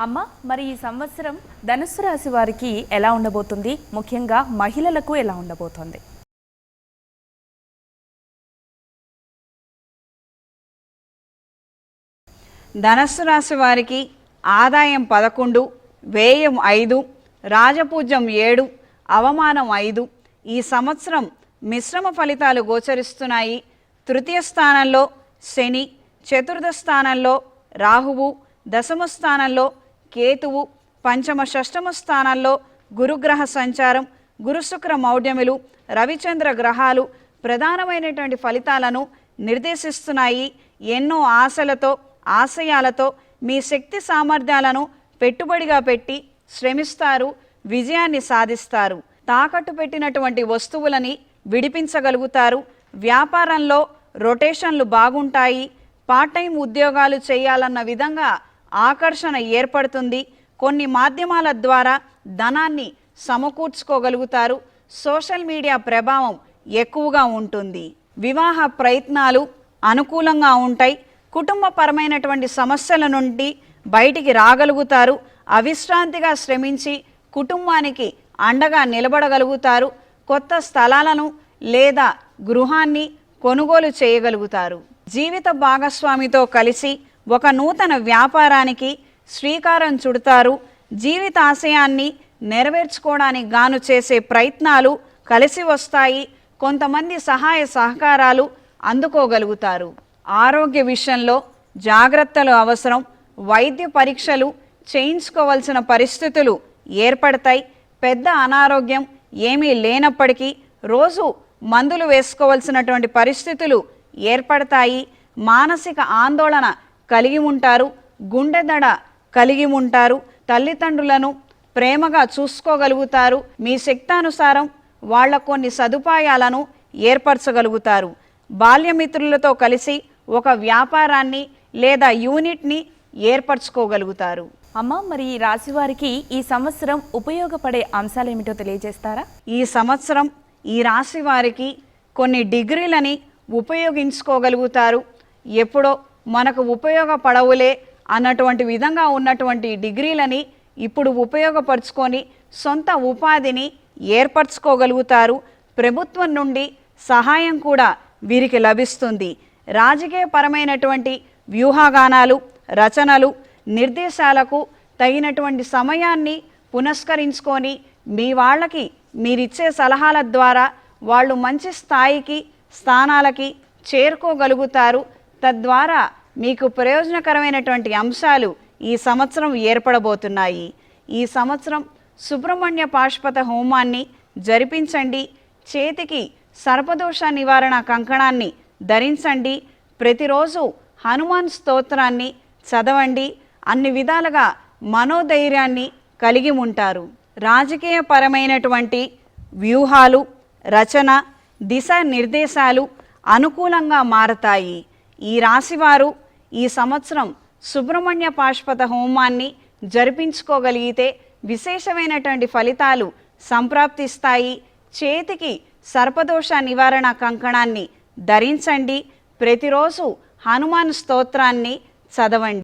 అమ్మ మరి ఈ సంవత్సరం ధనుస్సు రాశి వారికి ఎలా ఉండబోతుంది? ముఖ్యంగా మహిళలకు ఎలా ఉండబోతోంది? ధనస్సు రాశి వారికి ఆదాయం పదకొండు వ్యయం ఐదు రాజపూజ్యం ఏడు అవమానం ఐదు. ఈ సంవత్సరం మిశ్రమ ఫలితాలు గోచరిస్తున్నాయి. తృతీయ స్థానంలో శని చతుర్థ స్థానంలో రాహువు దశమ స్థానంలో కేతువు పంచమ షష్టమ స్థానాల్లో గురుగ్రహ సంచారం గురుశుక్ర మౌఢ్యములు రవిచంద్ర గ్రహాలు ప్రధానమైనటువంటి ఫలితాలను నిర్దేశిస్తున్నాయి. ఎన్నో ఆశలతో ఆశయాలతో మీ శక్తి సామర్థ్యాలను పెట్టుబడిగా పెట్టి శ్రమిస్తారు విజయాన్ని సాధిస్తారు. తాకట్టు పెట్టినటువంటి వస్తువులని విడిపించగలుగుతారు. వ్యాపారంలో రొటేషన్లు బాగుంటాయి. పార్ట్ టైం ఉద్యోగాలు చేయాలన్న విధంగా ఆకర్షణ ఏర్పడుతుంది. కొన్ని మాధ్యమాల ద్వారా ధనాన్ని సమకూర్చుకోగలుగుతారు. సోషల్ మీడియా ప్రభావం ఎక్కువగా ఉంటుంది. వివాహ ప్రయత్నాలు అనుకూలంగా ఉంటాయి. కుటుంబపరమైనటువంటి సమస్యల నుండి బయటికి రాగలుగుతారు. అవిశ్రాంతిగా శ్రమించి కుటుంబానికి అండగా నిలబడగలుగుతారు. కొత్త స్థలాలను లేదా గృహాన్ని కొనుగోలు చేయగలుగుతారు. జీవిత భాగస్వామితో కలిసి ఒక నూతన వ్యాపారానికి శ్రీకారం చుడతారు. జీవిత ఆశయాన్ని నెరవేర్చుకోవడానికి గాను చేసే ప్రయత్నాలు కలిసి వస్తాయి. కొంతమంది సహాయ సహకారాలు అందుకోగలుగుతారు. ఆరోగ్య విషయంలో జాగ్రత్తలు అవసరం. వైద్య పరీక్షలు చేయించుకోవాల్సిన పరిస్థితులు ఏర్పడతాయి. పెద్ద అనారోగ్యం ఏమీ లేనప్పటికీ రోజు మందులు వేసుకోవాల్సినటువంటి పరిస్థితులు ఏర్పడతాయి. మానసిక ఆందోళన కలిగి ఉంటారు గుండె దడ కలిగి ఉంటారు తల్లిదండ్రులను ప్రేమగా చూసుకోగలుగుతారు మీ శక్తానుసారం వాళ్ళ కొన్ని సదుపాయాలను ఏర్పరచగలుగుతారు. బాల్యమిత్రులతో కలిసి ఒక వ్యాపారాన్ని లేదా యూనిట్ని ఏర్పరచుకోగలుగుతారు. అమ్మ మరి ఈ రాశి వారికి ఈ సంవత్సరం ఉపయోగపడే అంశాలు ఏమిటో తెలియజేస్తారా? ఈ సంవత్సరం ఈ రాశి వారికి కొన్ని డిగ్రీలని ఉపయోగించుకోగలుగుతారు. ఎప్పుడో మనకు ఉపయోగపడవులే అన్నటువంటి విధంగా ఉన్నటువంటి డిగ్రీలని ఇప్పుడు ఉపయోగపరుచుకొని సొంత ఉపాధిని ఏర్పరచుకోగలుగుతారు. ప్రభుత్వం నుండి సహాయం కూడా వీరికి లభిస్తుంది. రాజకీయపరమైనటువంటి వ్యూహాగానాలు రచనలు నిర్దేశాలకు తగినటువంటి సమయాన్ని పునస్కరించుకొని మీ వాళ్ళకి మీరిచ్చే సలహాల ద్వారా వాళ్ళు మంచి స్థాయికి స్థానాలకి చేరుకోగలుగుతారు. తద్వారా మీకు ప్రయోజనకరమైనటువంటి అంశాలు ఈ సంవత్సరం ఏర్పడబోతున్నాయి. ఈ సంవత్సరం సుబ్రహ్మణ్య పాశుపత హోమాన్ని జరిపించండి. చేతికి సర్పదోష నివారణ కంకణాన్ని ధరించండి. ప్రతిరోజు హనుమాన్ స్తోత్రాన్ని చదవండి. అన్ని విధాలుగా మనోధైర్యాన్ని కలిగి ఉంటారు. రాజకీయపరమైనటువంటి వ్యూహాలు రచన దిశ నిర్దేశాలు అనుకూలంగా మారతాయి. ఈ రాశివారు ఈ సంవత్సరం సుబ్రహ్మణ్య పాశుపత హోమాన్ని జరిపించుకోగలిగితే విశేషమైనటువంటి ఫలితాలు సంప్రాప్తిస్తాయి. చేతికి సర్పదోష నివారణ కంకణాన్ని ధరించండి. ప్రతిరోజు హనుమాన్ స్తోత్రాన్ని చదవండి.